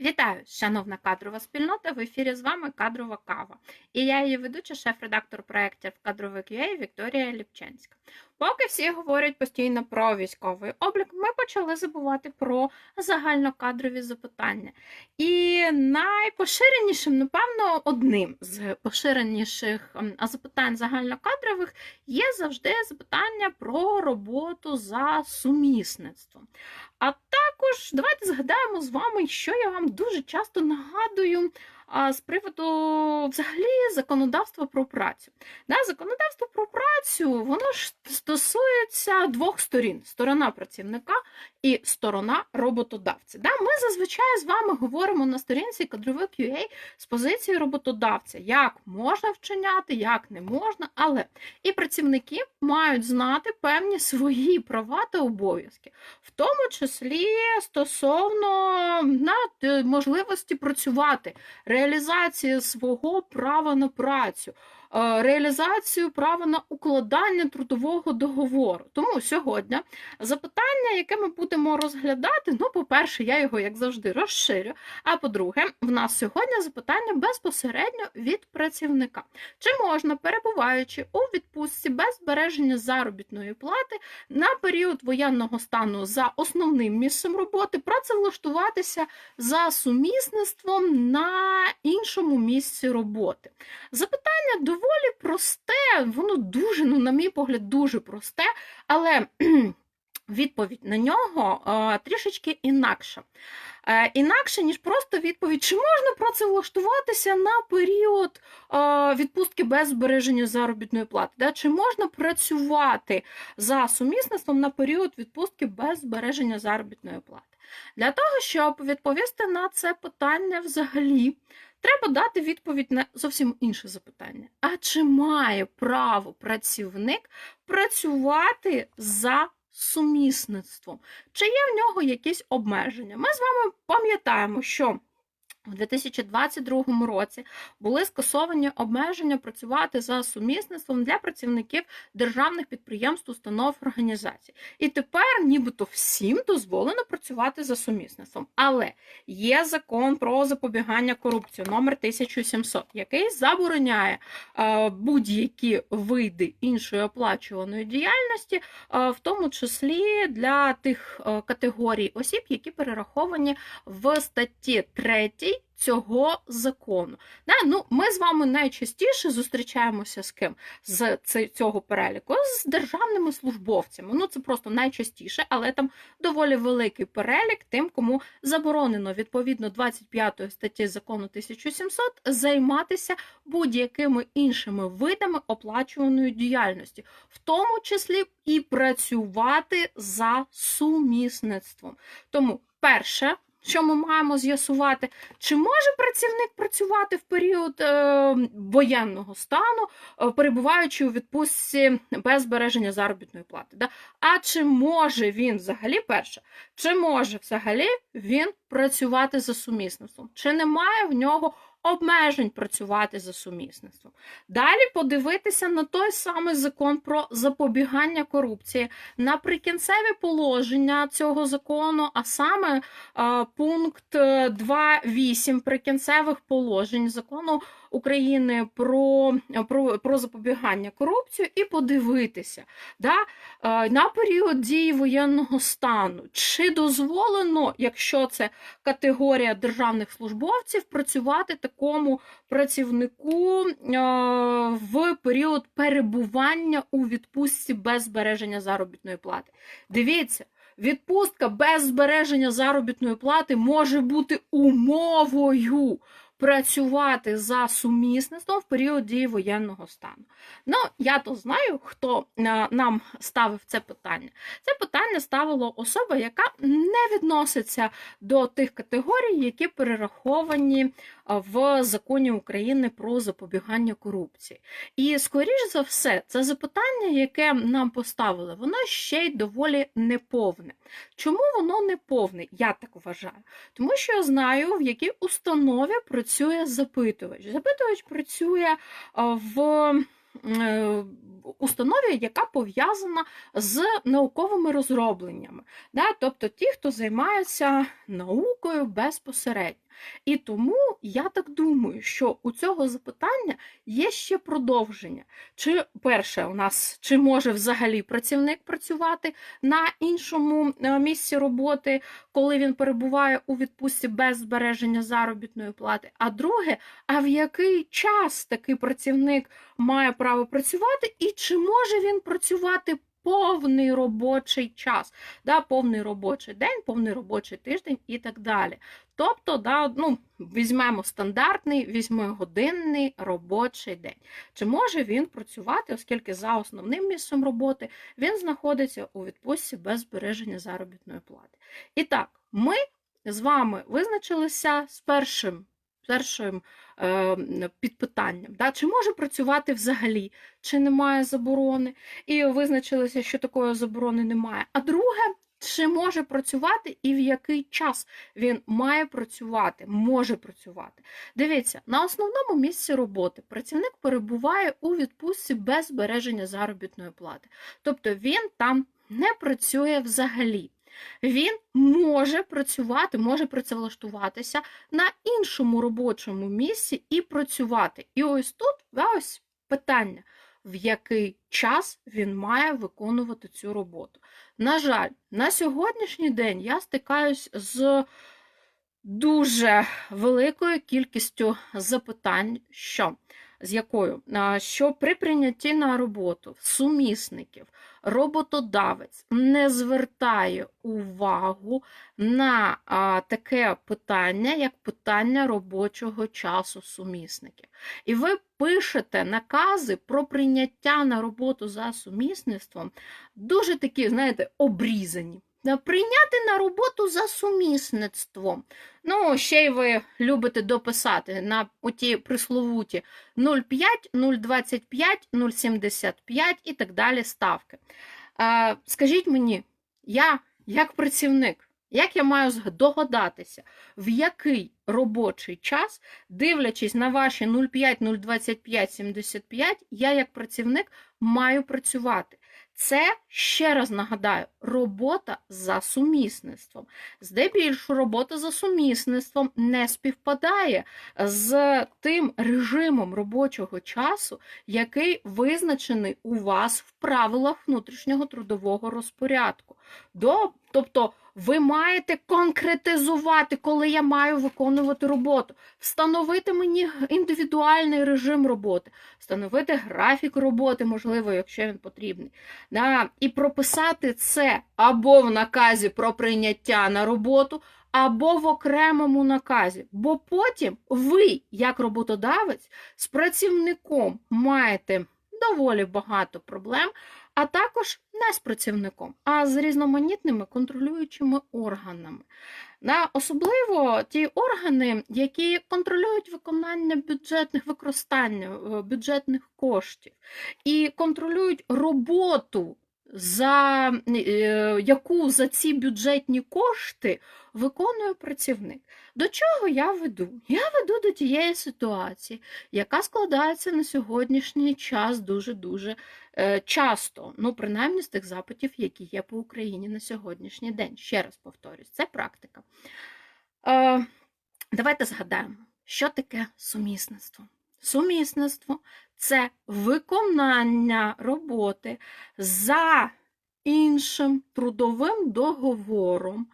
Вітаю, шановна кадрова спільнота. В ефірі з вами кадрова кава. І я її ведуча, шеф-редактор проєктів кадровик UA Вікторія Ліпченська. Поки всі говорять постійно про військовий облік, ми почали забувати про загальнокадрові запитання. І найпоширенішим, напевно, одним з поширеніших запитань загальнокадрових є завжди запитання про роботу за сумісництвом. А також давайте згадаємо з вами, що я вам дуже часто нагадую з приводу взагалі законодавства про працю. Да, законодавство про працю воно ж стосується двох сторін: сторона працівника і сторона роботодавця. Да, ми зазвичай з вами говоримо на сторінці кадровик UA з позиції роботодавця, як можна вчиняти, як не можна, але і працівники мають знати певні свої права та обов'язки, в тому числі стосовно на, е, можливості працювати, реалізації свого права на працю. Е, Реалізацію права на укладання трудового договору. Тому сьогодні запитання, яке ми будемо розглядати, ну, по-перше, я його, як завжди, розширю. А по-друге, в нас сьогодні запитання безпосередньо від працівника. Чи можна, перебуваючи у відпустці без збереження заробітної плати на період воєнного стану за основним місцем роботи, працевлаштуватися за сумісництвом на іншому місці роботи? Запитання доволі просте, воно дуже, ну, на мій погляд, дуже просте, але відповідь на нього трішечки інакша. Е, інакше, ніж просто відповідь, чи можна працевлаштуватися на період відпустки без збереження заробітної плати? Да? Чи можна працювати за сумісництвом на період відпустки без збереження заробітної плати? Для того, щоб відповісти на це питання взагалі, треба дати відповідь на зовсім інше запитання. А чи має право працівник працювати за сумісництвом? Чи є в нього якісь обмеження? Ми з вами пам'ятаємо, що у 2022 році були скасовані обмеження працювати за сумісництвом для працівників державних підприємств, установ організацій. І тепер, нібито всім дозволено працювати за сумісництвом. Але є закон про запобігання корупції номер 1700, який забороняє е, будь-які види іншої оплачуваної діяльності, е, в тому числі для тих е, категорій осіб, які перераховані в статті 3 цього закону. Да, ну, Ми з вами найчастіше зустрічаємося з ким з цього переліку? З державними службовцями. Ну, це просто найчастіше, але там доволі великий перелік тим, кому заборонено відповідно 25 статті закону 1700 займатися будь-якими іншими видами оплачуваної діяльності, в тому числі і працювати за сумісництвом. Тому, перше, що ми маємо з'ясувати, чи може працівник працювати в період е, воєнного стану, е, перебуваючи у відпустці без збереження заробітної плати? Да? А чи може він взагалі перше, чи може взагалі він працювати за сумісництвом? Чи немає в нього обмежень працювати за сумісництвом? Далі подивитися на той самий закон про запобігання корупції, на прикінцеві положення цього закону, а саме е, пункт е, 2.8 прикінцевих положень закону України про, про, про запобігання корупції і подивитися да, е, на період дії воєнного стану, чи дозволено, якщо це категорія державних службовців, працювати такому працівнику е, в період перебування у відпустці без збереження заробітної плати. Дивіться. Відпустка без збереження заробітної плати може бути умовою працювати за сумісництвом в період дії воєнного стану. Ну, я то знаю, хто е, нам ставив це питання. Це питання ставила особа, яка не відноситься до тих категорій, які перераховані е, в законі України про запобігання корупції. І, скоріш за все, це запитання, яке нам поставили, воно ще й доволі неповне. Чому воно неповне? Я так вважаю. Тому що я знаю, в якій установі працює запитувач. Запитувач працює е, в е, установі, яка пов'язана з науковими розробленнями. Тобто ті, хто займається наукою безпосередньо. І тому я так думаю, що у цього запитання є ще продовження. Чи перше у нас чи може взагалі працівник працювати на іншому е, місці роботи, коли він перебуває у відпустці без збереження заробітної плати? А друге, а в який час такий працівник має право працювати, і чи може він працювати повний робочий час, да, повний робочий день, повний робочий тиждень і так далі. Тобто, да, ну, візьмемо стандартний, візьмемо годинний робочий день. Чи може він працювати, оскільки за основним місцем роботи він знаходиться у відпустці без збереження заробітної плати? І так, ми з вами визначилися з першим. Першим е, підпитанням, да, чи може працювати взагалі, чи немає заборони, і визначилися, що такої заборони немає. А друге, чи може працювати і в який час він має працювати, може працювати. Дивіться, на основному місці роботи працівник перебуває у відпустці без збереження заробітної плати. Тобто він там не працює взагалі. Він може працювати, може працевлаштуватися на іншому робочому місці і працювати. І ось тут ось питання, в який час він має виконувати цю роботу. На жаль, на сьогоднішній день я стикаюсь з дуже великою кількістю запитань, що з якою що при прийнятті на роботу сумісників роботодавець не звертає увагу на а, таке питання, як питання робочого часу сумісників. І ви пишете накази про прийняття на роботу за сумісництвом, дуже такі, знаєте, обрізані. Прийняти на роботу за сумісництвом. Ну, ще й ви любите дописати на оті присловуті 0,5, 0,25, 0,75 і так далі ставки. А, Скажіть мені, я, як працівник, як я маю догадатися, в який робочий час, дивлячись на ваші 0,5, 0,25, 75, я як працівник маю працювати. Це, ще раз нагадаю, робота за сумісництвом. Здебільшого робота за сумісництвом не співпадає з тим режимом робочого часу, який визначений у вас в правилах внутрішнього трудового розпорядку. Тобто ви маєте конкретизувати, коли я маю виконувати роботу, встановити мені індивідуальний режим роботи, встановити графік роботи, можливо, якщо він потрібний. Да, І прописати це або в наказі про прийняття на роботу, або в окремому наказі. Бо потім ви, як роботодавець, з працівником маєте доволі багато проблем а також не з працівником, а з різноманітними контролюючими органами. Особливо ті органи, які контролюють виконання бюджетних використання е, бюджетних коштів і контролюють роботу за е, яку за ці бюджетні кошти виконує працівник. До чого я веду? Я веду до тієї ситуації, яка складається на сьогоднішній час дуже-дуже е, часто, ну, принаймні з тих запитів, які є по Україні на сьогоднішній день. Ще раз повторюсь, це практика. Е, Давайте згадаємо, що таке сумісництво. Сумісництво це виконання роботи за іншим трудовим договором,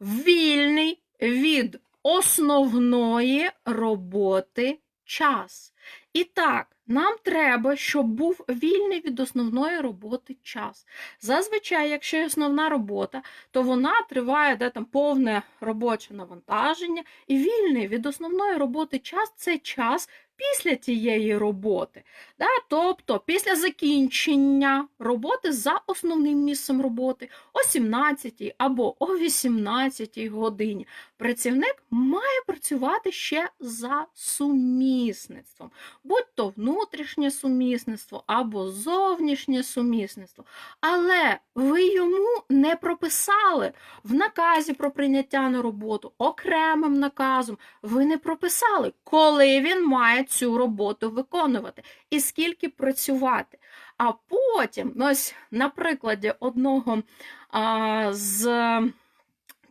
вільний від основної роботи час. І так, нам треба, щоб був вільний від основної роботи час. Зазвичай, якщо є основна робота, то вона триває де там повне робоче навантаження, і вільний від основної роботи час це час після тієї роботи. Да? Тобто після закінчення роботи за основним місцем роботи о 17 або о 18 годині працівник має працювати ще за сумісництвом, будь то внутрішнє сумісництво або зовнішнє сумісництво. Але ви йому не прописали в наказі про прийняття на роботу окремим наказом. Ви не прописали, коли він має цю роботу виконувати і скільки працювати. А потім, ось на прикладі одного а, з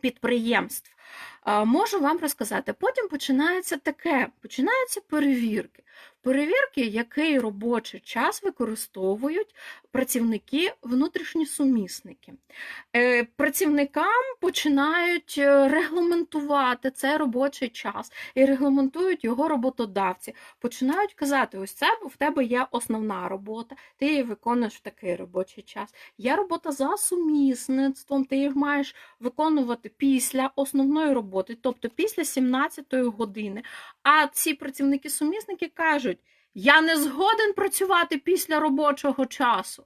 підприємств, Можу вам розказати. Потім починається таке: починаються перевірки. Перевірки, який робочий час використовують працівники внутрішні сумісники. Е, Працівникам починають е, регламентувати цей робочий час і регламентують його роботодавці. Починають казати: ось це в тебе є основна робота, ти її виконуєш в такий робочий час. Є робота за сумісництвом, ти їх маєш виконувати після основної роботи, тобто після 17-ї години. А ці працівники-сумісники кажуть: я не згоден працювати після робочого часу,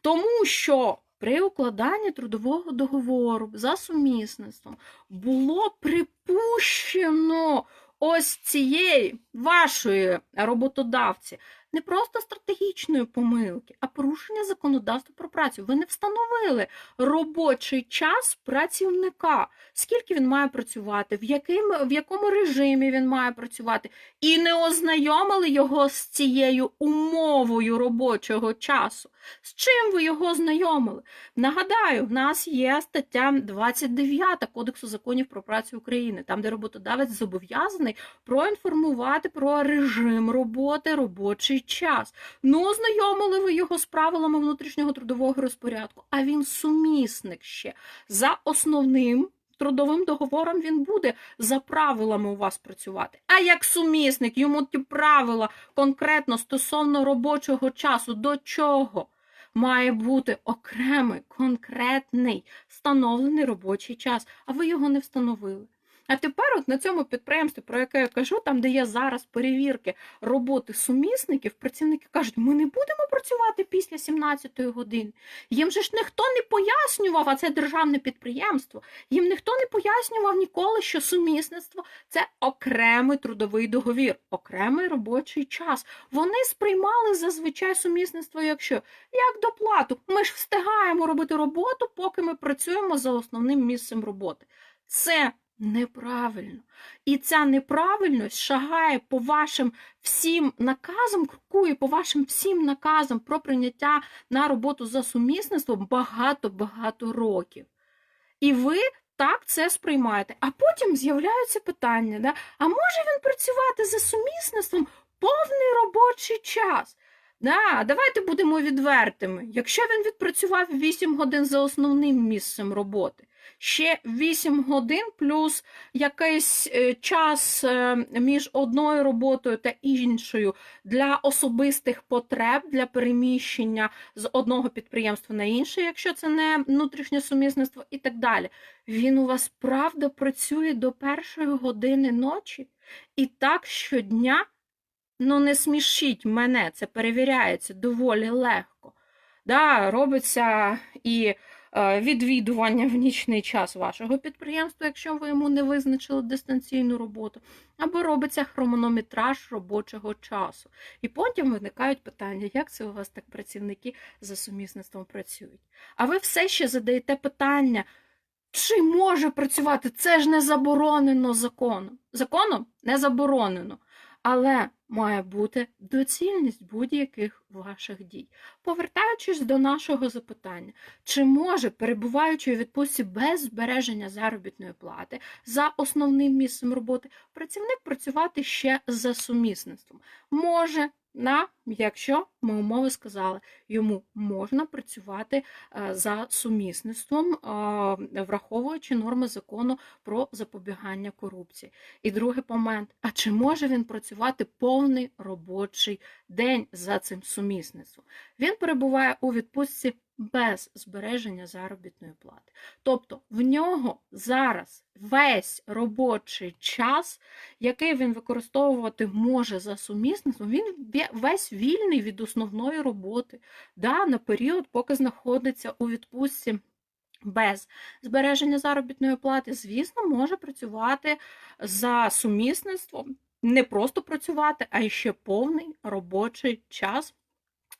тому що. При укладанні трудового договору за сумісництвом було припущено ось цієї вашої роботодавці не просто стратегічної помилки, а порушення законодавства про працю. Ви не встановили робочий час працівника, скільки він має працювати, в, яким, в якому режимі він має працювати, і не ознайомили його з цією умовою робочого часу. З чим ви його знайомили? Нагадаю, в нас є стаття 29 Кодексу законів про працю України, там, де роботодавець зобов'язаний проінформувати про режим роботи, робочий час. Ну, ознайомили ви його з правилами внутрішнього трудового розпорядку, а він сумісник ще за основним. Трудовим договором він буде за правилами у вас працювати. А як сумісник, йому ті правила конкретно стосовно робочого часу, до чого має бути окремий, конкретний встановлений робочий час, а ви його не встановили. А тепер, от на цьому підприємстві, про яке я кажу, там, де є зараз перевірки роботи сумісників, працівники кажуть, ми не будемо працювати після 17-ї години. Їм же ж ніхто не пояснював, а це державне підприємство. Їм ніхто не пояснював ніколи, що сумісництво це окремий трудовий договір, окремий робочий час. Вони сприймали зазвичай сумісництво, якщо як доплату. Ми ж встигаємо робити роботу, поки ми працюємо за основним місцем роботи. Це неправильно. І ця неправильність шагає по вашим всім наказам, крокує по вашим всім наказам про прийняття на роботу за сумісництвом багато-багато років. І ви так це сприймаєте. А потім з'являються питання: да? а може він працювати за сумісництвом повний робочий час? Да, давайте будемо відвертими. Якщо він відпрацював 8 годин за основним місцем роботи, ще 8 годин плюс якийсь е, час е, між одною роботою та іншою для особистих потреб, для переміщення з одного підприємства на інше, якщо це не внутрішнє сумісництво, і так далі. Він у вас правда працює до першої години ночі, і так щодня. Ну, не смішіть мене, це перевіряється доволі легко. Да, Робиться і відвідування в нічний час вашого підприємства, якщо ви йому не визначили дистанційну роботу, або робиться хронометраж робочого часу. І потім виникають питання, як це у вас так працівники за сумісництвом працюють. А ви все ще задаєте питання. Чи може працювати? Це ж не заборонено законом. Законом не заборонено. Але має бути доцільність будь-яких ваших дій. Повертаючись до нашого запитання, чи може, перебуваючи у відпустці без збереження заробітної плати за основним місцем роботи, працівник працювати ще за сумісництвом? Може, на, якщо ми умови сказали, йому можна працювати е, за сумісництвом, е, враховуючи норми закону про запобігання корупції. І другий момент: а чи може він працювати повний робочий день за цим сумісництвом? Він перебуває у відпустці без збереження заробітної плати. Тобто в нього зараз весь робочий час, який він використовувати може за сумісництвом, він весь вільний від основної роботи да, на період, поки знаходиться у відпустці. Без збереження заробітної плати, звісно, може працювати за сумісництвом, не просто працювати, а ще повний робочий час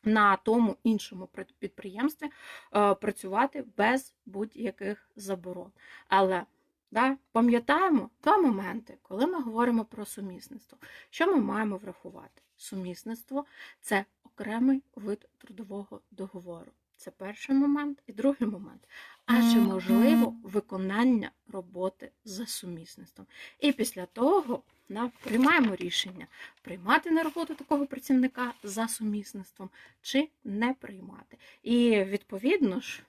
на тому іншому підприємстві е, працювати без будь-яких заборон. Але да, пам'ятаємо два моменти, коли ми говоримо про сумісництво. Що ми маємо врахувати? Сумісництво це окремий вид трудового договору. Це перший момент. І другий момент. А чи можливо виконання роботи за сумісництвом? І після того приймаємо рішення приймати на роботу такого працівника за сумісництвом чи не приймати. І відповідно ж.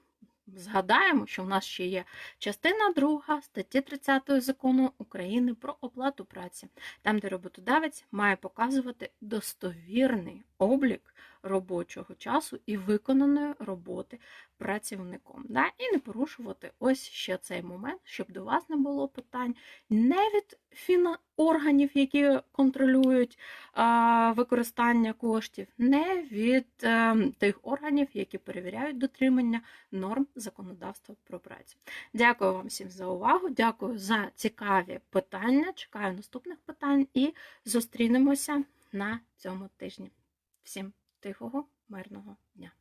Згадаємо, що в нас ще є частина 2 статті 30 закону України про оплату праці, там, де роботодавець має показувати достовірний облік робочого часу і виконаної роботи працівником. Да? І не порушувати ось ще цей момент, щоб до вас не було питань не від фіна... органів, які контролюють а, використання коштів, не від е, тих органів, які перевіряють дотримання норм законодавства про працю. Дякую вам всім за увагу. Дякую за цікаві питання. Чекаю наступних питань і зустрінемося на цьому тижні. Всім тихого, мирного дня!